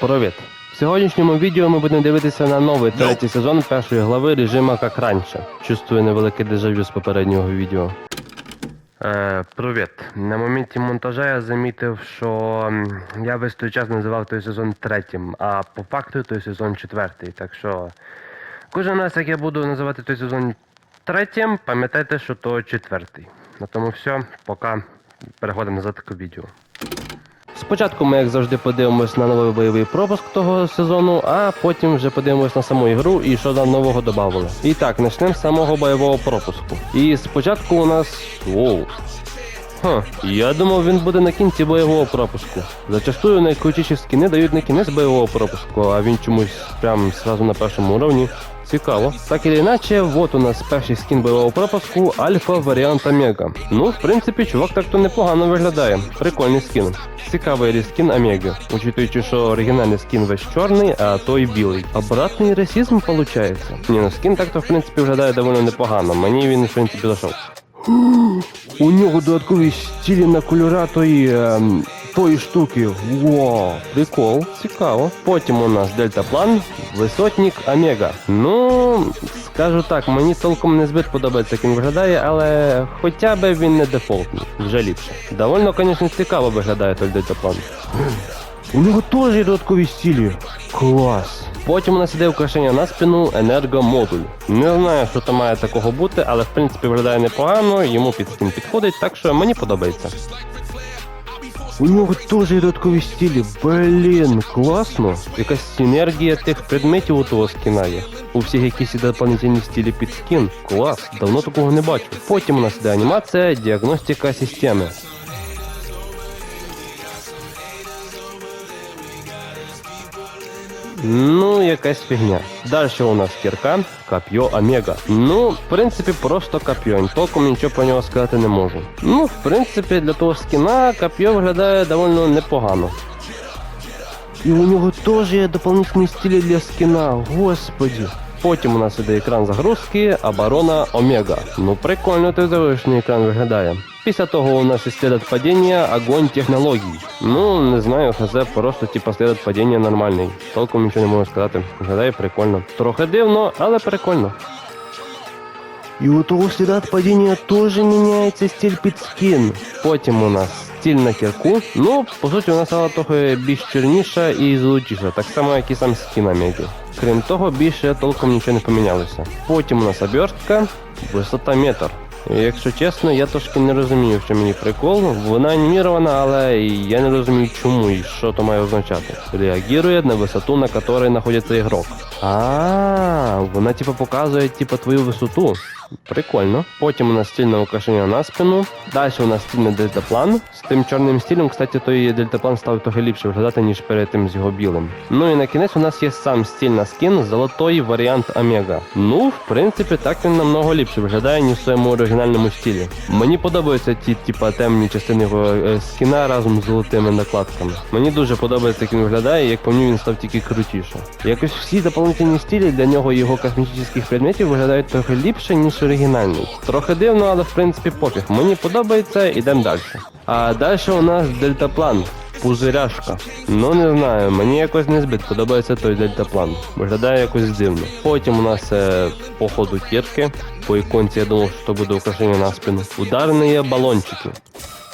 Привіт! В сьогоднішньому відео ми будемо дивитися на новий третій сезон першої глави режима як раніше. Чувствую невелике дежавю з попереднього відео. Е, привіт. На моменті монтажа я замітив, що я весь той час називав той сезон третім, а по факту той сезон четвертий. Так що кожен раз, як я буду називати той сезон третім, пам'ятайте, що то четвертий. На тому все, поки переходимо назад до відео. Спочатку ми, як завжди, подивимось на новий бойовий пропуск того сезону, а потім вже подивимось на саму ігру і що там нового додали. І так, почнемо з самого бойового пропуску. І спочатку у нас. Воу. Ха, я думав, він буде на кінці бойового пропуску. Зачастую найкрутіші скіни дають на кінець бойового пропуску, а він чомусь прям сразу на першому уровні. Цікаво. Так или іначе, вот у нас перший скін бойового пропуску Альфа варіант Омега. Ну, в принципі, чувак так-то непогано виглядає. Прикольний скін. Цікавий рескін Омеги, учитуючи, що оригінальний скін весь чорний, а той білий. Обратний расизм виходить. Ні, ну скін так-то в принципі виглядає доволі непогано. Мені він в принципі зайшов. У нього додаткові стілі на кольора тої, ем, тої штуки. Вау, прикол, цікаво. Потім у нас дельтаплан, висотник Омега. Ну, скажу так, мені толком не збит подобається, як він виглядає, але хоча б він не дефолтний, вже ліпше. Довольно, звісно, цікаво виглядає той дельтаплан. У нього теж є додаткові стілі. Клас. Потім у нас іде украшення на спину енергомодуль. Не знаю, що там має такого бути, але в принципі виглядає непогано, йому під скін підходить, так що мені подобається. У нього теж є додаткові стілі. Блін, класно. Якась синергія тих предметів у того скіна є. У всіх якісь дополнительні стілі під скін. Клас, давно такого не бачу. Потім у нас іде анімація, діагностика системи. Ну, якась фігня. Далі у нас кірка, коп'є Омега. Ну, в принципі, просто коп'є. Толком нічого про нього сказати не можу. Ну, в принципі, для того скіна коп'є виглядає доволі непогано. І у нього теж є дополнительні стилі для скіна, господі. Потім у нас іде екран загрузки, оборона Омега. Ну прикольно той завершений екран виглядає. Після того у нас і слід падіння, огонь технологій. Ну, не знаю, хз, просто типа слід падіння нормальний. Толком нічого не можу сказати. Виглядає прикольно. Трохи дивно, але прикольно. І у того сліда падіння теж міняється стиль під скін. Потім у нас стиль на кірку. Ну, по суті, вона стала трохи більш чорніша і золотіша, так само, як і сам скін Омеги. Крім того, більше толком нічого не помінялося. Потім у нас обертка, висота метр. Якщо чесно, я трошки не розумію, що мені прикол. Вона анімірована, але я не розумію чому і що то має означати. Реагує на висоту, на якій знаходиться ігрок. А, вона типу показує типу твою висоту. Прикольно. Потім у нас стильне украшення на спину. Далі у нас стильний дельтаплан. З тим чорним стилем, кстати, той дельтаплан став трохи ліпше виглядати, ніж перед тим з його білим. Ну і на кінець у нас є сам стиль на скін, золотой варіант Омега. Ну, в принципі, так він намного ліпше виглядає, ніж в своєму оригінальному стилі. Мені подобаються ті, типа, темні частини його е, скіна разом з золотими накладками. Мені дуже подобається, як він виглядає, як по мені він став тільки крутіше. Якось всі дополнительні стилі для нього його космічних предметів виглядають трохи ліпше, ніж оригінальний. Трохи дивно, але в принципі пофіг. Мені подобається, ідемо далі. А далі у нас дельтаплан. Пузиряшка. Ну не знаю, мені якось не збит подобається той дельтаплан. Виглядає якось дивно. Потім у нас е, по ходу. По іконці я думав, що буде украшення на спину. Ударні є балончики.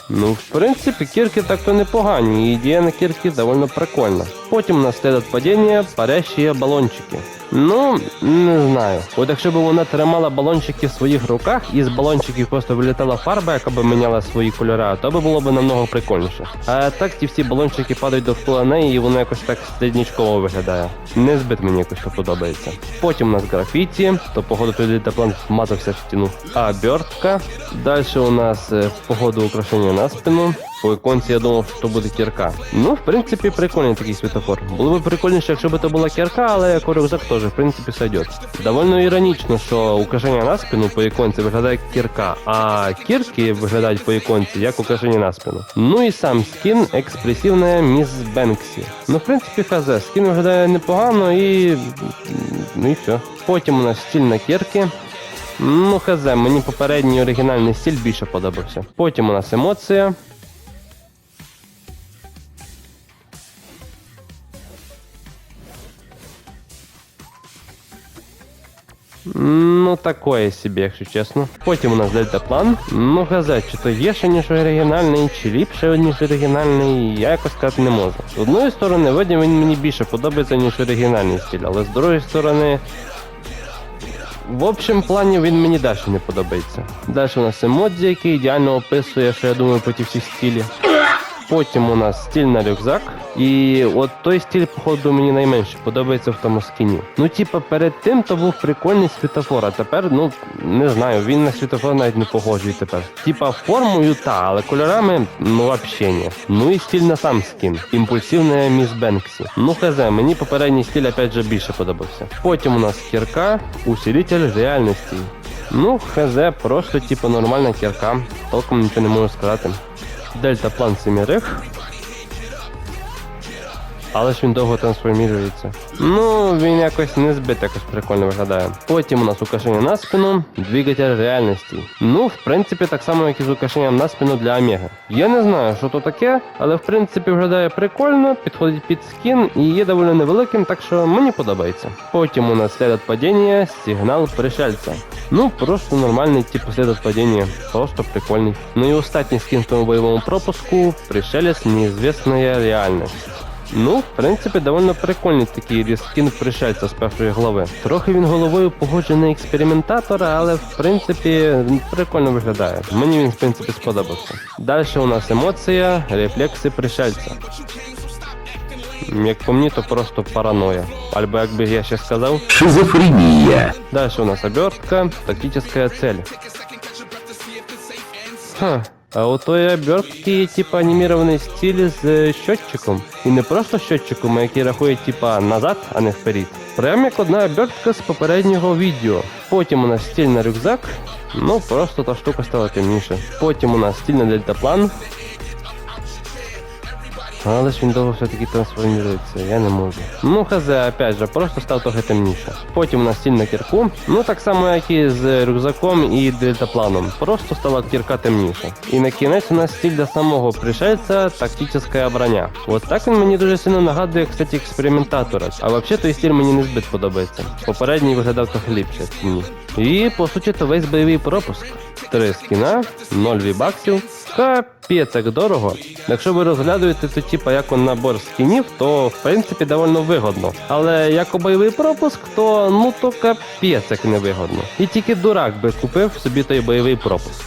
Ну, в принципі, кірки так-то непогані, і ідея на кірки довольно прикольна. Потім у нас слідують падіння, парящі балончики. Ну, не знаю. От якщо б вона тримала балончики в своїх руках і з балончиків просто вилітала фарба, яка б міняла свої кольори, то би було б намного прикольніше. А так ті всі балончики падають довкола неї, і воно якось так середнячково виглядає. Не збит мені якось то подобається. Потім у нас графіті, то походу той літаплан вмазався в стіну. А обертка. Далі у нас е, походу украшення на спину. По іконці я думав, що буде кірка. Ну, в принципі, прикольний такий світофор. Було б прикольніше, якщо б це була кірка, але як рюкзак теж, в принципі, сойдет. Довольно іронічно, що украшення на спину по іконці виглядає як кірка, а кірки виглядають по іконці як украшення на спину. Ну і сам скін експресивна міс Бенксі. Ну, в принципі, хз, скін виглядає непогано і. Ну і все. Потім у нас стіль на кірки. Ну, хз, мені попередній оригінальний стиль більше подобався. Потім у нас емоція. Такое собі, якщо чесно. Потім у нас дельтаплан. Ну, газет, чи то гірше, ніж оригінальний, чи ліпше, ніж оригінальний, я якось сказати не можу. З одної сторони, видно, він мені більше подобається, ніж оригінальний стиль, але з другої сторони. В общем плані він мені далі не подобається. Далі у нас емодзі, який ідеально описує, що я думаю, по ті всі стилі. Потім у нас стиль на рюкзак. І от той стиль, походу, мені найменше подобається в тому скіні. Ну, типа, перед тим то був прикольний світофор, а тепер, ну, не знаю, він на світофор навіть не похожий тепер. Типа, формою та, але кольорами, ну вообще ні. Ну і стиль на сам скін. Імпульсивне міс Бенксі. Ну хз, мені попередній стиль опять же більше подобався. Потім у нас кірка, усилитель реальності. Ну, хз, просто типу нормальна кірка. Толком нічого не можу сказати. Дельтаплан Семірих. Але ж він довго трансформується. Ну, він якось не збит, якось прикольно виглядає. Потім у нас украшення на спину, двигатель реальності. Ну, в принципі, так само, як і з украшенням на спину для Омеги. Я не знаю, що то таке, але в принципі виглядає прикольно, підходить під скін і є доволі невеликим, так що мені подобається. Потім у нас слід падіння, сигнал пришельця. Ну, просто нормальний типу слід падіння, просто прикольний. Ну і останній скін в тому бойовому пропуску пришелець неізвісна реальність. Ну, в принципі, довольно прикольний такий різкін пришельця з першої глави. Трохи він головою погоджений на експериментатора, але в принципі прикольно виглядає. Мені він в принципі сподобався. Далі у нас емоція, рефлекси пришельця. Як по мені, то просто параноя. Або як би я ще сказав, Шизофрения. Далі у нас обертка, тактическая цель. Ха, а у той обертки типа анімірований стиль з е, щотчиком. І не просто щотчиком, який рахує типа назад, а не вперед. Прям як одна обертка з попереднього відео. Потім у нас стіль на рюкзак. Ну просто та штука стала темніше. Потім у нас стіль на дельтаплан. Але ж він довго все-таки трансформується, я не можу. Ну, хз, опять же, просто став трохи темніше. Потім у нас стіль на кірку. Ну так само, як і з рюкзаком і дельтапланом. Просто стала кірка темніша. І на кінець у нас стіль до самого пришельця тактична броня. От так він мені дуже сильно нагадує, кстати, експериментатора. А взагалі той стиль мені не збит подобається. Попередній виглядав трохи ліпше мені. І по суті, то весь бойовий пропуск. Три скіна, 0 вібаксів. Капець, як дорого. Якщо ви розглядуєте то типа як он набор скінів, то в принципі довольно вигодно. Але як бойовий пропуск, то ну то капець як невигодно. І тільки дурак би купив собі той бойовий пропуск.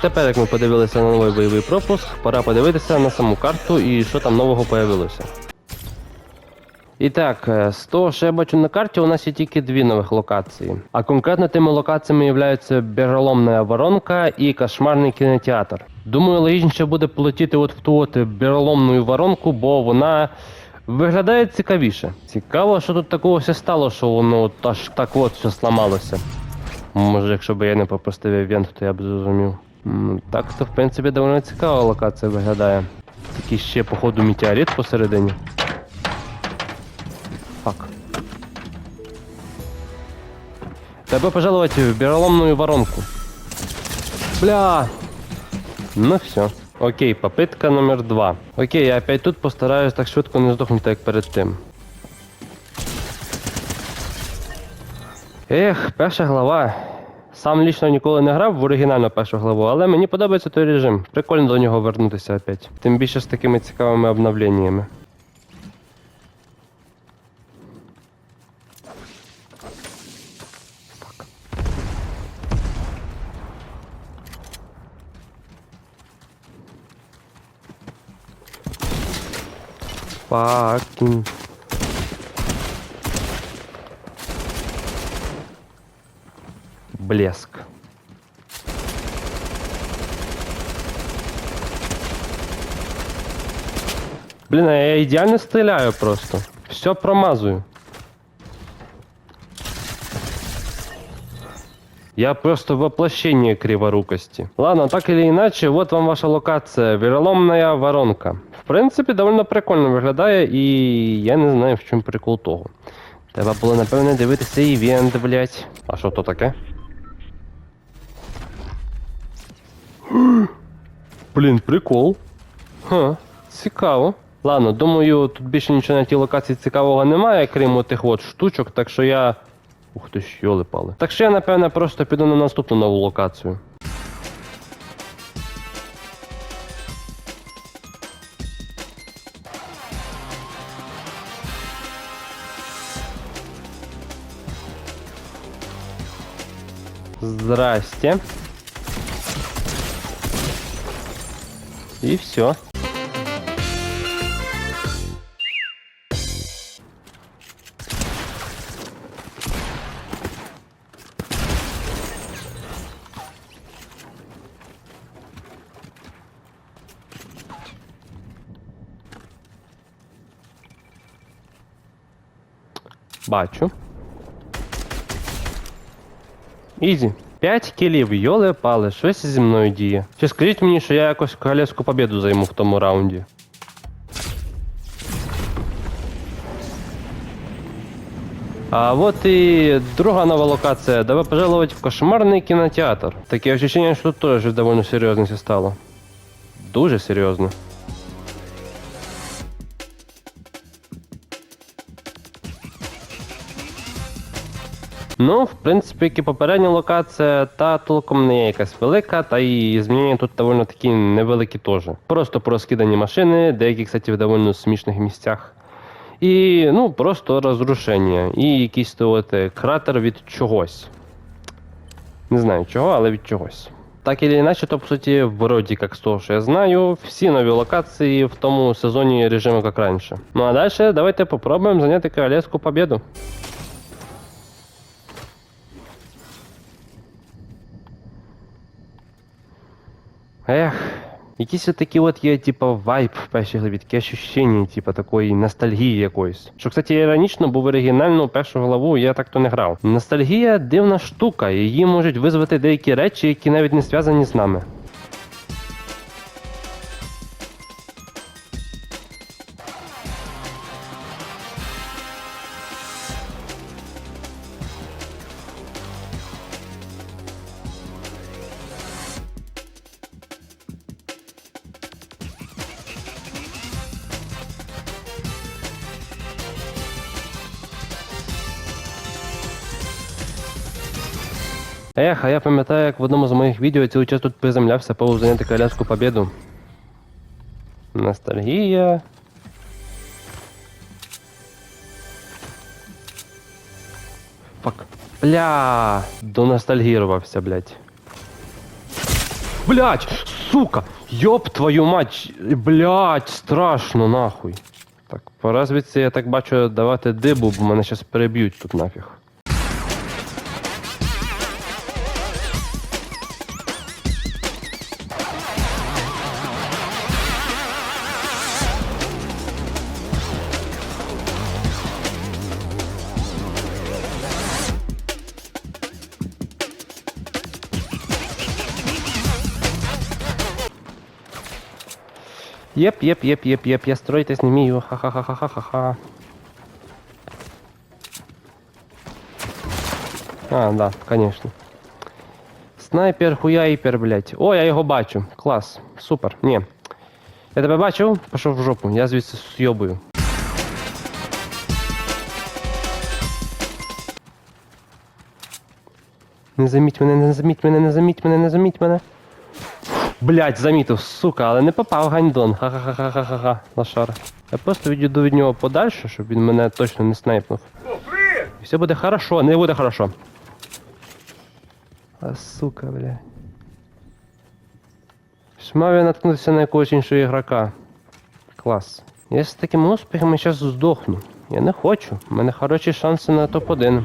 Тепер, як ми подивилися на новий бойовий пропуск, пора подивитися на саму карту і що там нового появилося. І так, е, з того, що я бачу на карті, у нас є тільки дві нових локації. А конкретно тими локаціями являються Біроломна воронка і кошмарний кінотеатр. Думаю, логічніше буде полетіти от в ту от біроломну воронку, бо вона виглядає цікавіше. Цікаво, що тут такого все стало, що воно аж так от все сламалося. Може, якщо б я не пропустив івент, то я б зрозумів. Так, то в принципі доволі цікава локація виглядає. Тільки ще, походу, метеорит посередині. Фак. Добро пожаловать в бероломную воронку. Бля. Ну все. Окей, попытка номер два. Окей, я опять тут постараюсь так швидко не здохнути, як перед тим. Ех, перша глава. Сам лічно ніколи не грав в оригінальну першу главу, але мені подобається той режим. Прикольно до нього вернутися опять. Тим більше з такими цікавими обновленнями. Fucking. Блеск. Блін, а я ідеально стріляю просто. Все промазую. Я просто воплощение криворукости. Ладно, так или иначе, вот вам ваша локація. Віроломна воронка. В принципі, довольно прикольно виглядає, і я не знаю, в чому прикол того. Треба було, напевне, дивитися івент, блять. А що то таке? Блін, прикол. Ха, цікаво. Ладно, думаю, тут більше нічого на тій локації цікавого немає, крім отих от штучок, так що я. Ух ти ж, йоли пали. Так що я, напевне, просто піду на наступну нову локацію. Здрасте. И все. Бачу. Ізі. 5 кілів, йоли пали, щось зі мною діє. Чи скажіть мені, що я якось королевську победу займу в тому раунді? А вот и другая новая локация. Добро пожаловать в кошмарный кинотеатр. Такие ощущения, что тут тоже довольно серьезно все стало. Дуже серйозно. Ну, в принципі, як і попередня локація, та толком не є якась велика, та і змінення тут доволі такі невеликі теж. Просто порозкидані машини, деякі, кстати, в доволі смішних місцях. І ну, просто розрушення. І якийсь то от, е, кратер від чогось. Не знаю чого, але від чогось. Так или іначе, то по суті, вроді як з того, що я знаю, всі нові локації в тому сезоні режиму як раніше. Ну а далі давайте попробуємо зайняти королевську победу. Ех, якісь такі от є, типа, вайб в першій главі, таке ощущення, типа, такої ностальгії якоїсь. Що, кстати, іронічно, був оригінальну першу главу я так то не грав. Ностальгія дивна штука, її можуть визвати деякі речі, які навіть не зв'язані з нами. Ех, а я пам'ятаю, як в одному з моїх відео цілий час тут приземлявся, повз зайняти королевську победу. Ностальгія. Фак. Бля, доностальгірувався, блядь. Блядь, сука! Ёб твою мать! Блядь, страшно нахуй. Так, пора звідси, я так бачу, давати дибу, бо мене зараз переб'ють тут нафіг. Єп, єп, єп, єп, єп, я строїтись не вмію. Ха-ха-ха-ха-ха-ха. А, да, конечно. Снайпер, хуяйпер, блядь. О, я його бачу. Клас. Супер. Ні. Я тебе бачив? Пішов в жопу. Я звідси сйобую. Не заміть мене, не заміть мене, не заміть мене, не заміть мене. Блять, замітив, сука, але не попав гандон. Ха-ха-ха-ха-ха-ха. Лошар. Я просто відійду від нього подальше, щоб він мене точно не снайпнув. І все буде хорошо, не буде хорошо. А сука, бля. Мав я наткнутися на якогось іншого ігрока. Клас. Я з таким успіхом зараз здохну. Я не хочу. У мене хороші шанси на топ-1.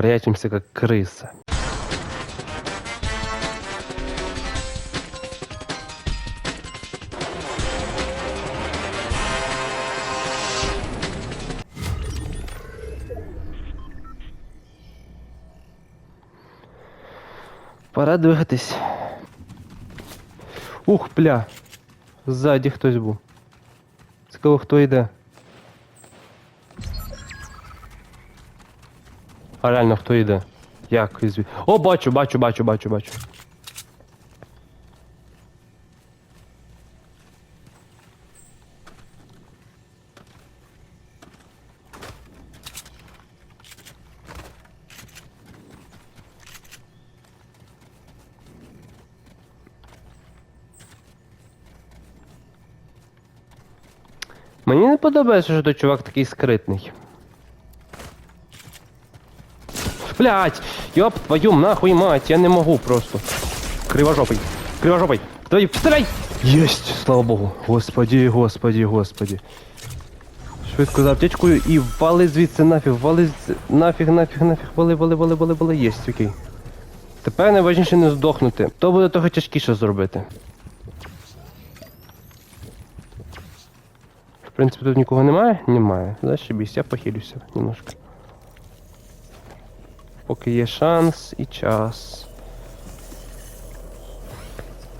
Прячемся как крысы. Пора двигатись. Ух, бля. Ззаді хтось був. Цікаво, хто йде. А реально хто йде? Як ізві. О, бачу, бачу, бачу, бачу, бачу. Мені не подобається, що той чувак такий скритний. Блять, ёб твою нахуй мать, я не можу просто. Кривожопий, кривожопий. Твої, стріляй! Єсть, слава Богу. Господі, господі, господі. Швидко за аптечкою і вали звідси нафіг, вали з- нафіг, нафіг, нафіг, вали, вали, вали, вали, вали, єсть, окей. Тепер найважніше не здохнути. То буде трохи тяжкіше зробити. В принципі, тут нікого немає? Немає. Зашибісь, я похилюся немножко. Поки є шанс і час.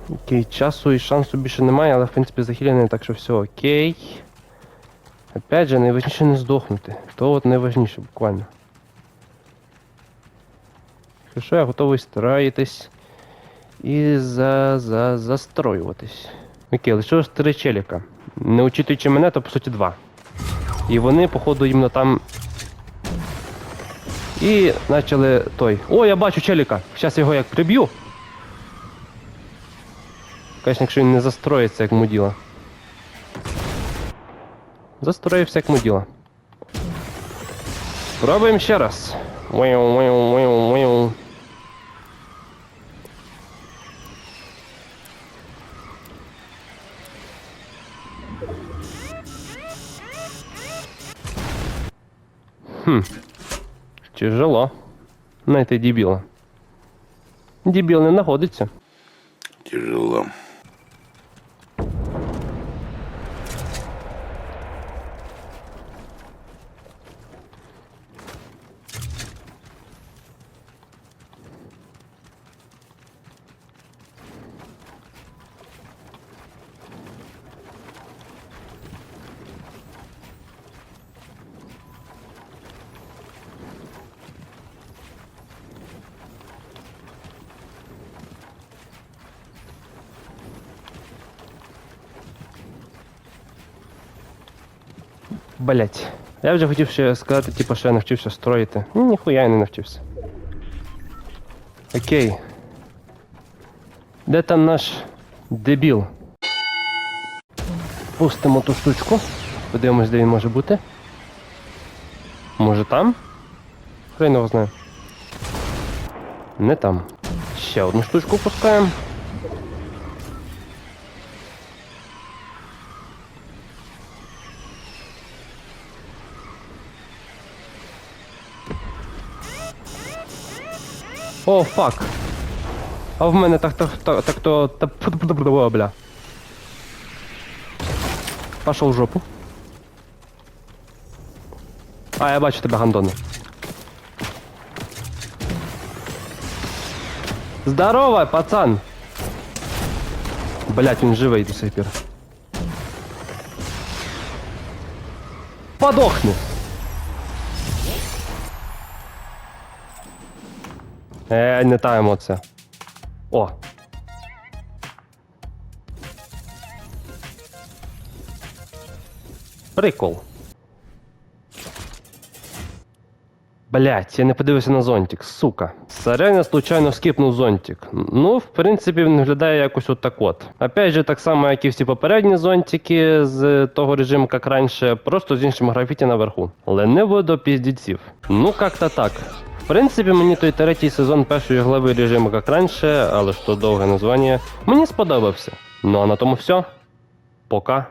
Окей, часу і шансу більше немає, але в принципі захилений, так що все окей. Опять же, найважніше не здохнути. То от найважніше буквально. Що я готовий стараєтесь і за, за, застроюватись. Окей, лишилось три челіка. Не учитуючи мене, то по суті два. І вони, походу, іменно там. І почали той. О, я бачу челіка. Зараз його як приб'ю. Конечно, якщо він не застроїться, як муділа. Застроївся як муділа. Пробуємо ще раз. Виу, виу, виу, виу. Тяжело. Найти дебіла. Дебіл не знаходиться. Тяжело. Блять. Я вже хотів ще сказати, типу, що я навчився строїти. Ні, ніхуя я не навчився. Окей. Де там наш дебіл? Пустимо ту штучку. Подивимось, де він може бути. Може там? Хрен його знає. Не там. Ще одну штучку пускаємо. О, фак. А в мене так так так так то та бля. Пошел в жопу. А, я бачу тебе, гандони. Здорово, пацан! Блять, він живий до сих пір. Подохни! Е, не та емоція. О. Прикол. Блять, я не подивився на зонтик, сука. Сарена случайно скипнув зонтик. Ну, в принципі, він виглядає якось от так от. Опять же, так само, як і всі попередні зонтики з того режиму, як раніше, просто з іншим графіті наверху. Лениво до піздіців. Ну, как-то так. Принципі, мені той третій сезон першої глави режиму, як раніше, але ж то довге названня, мені сподобався. Ну а на тому все. Пока.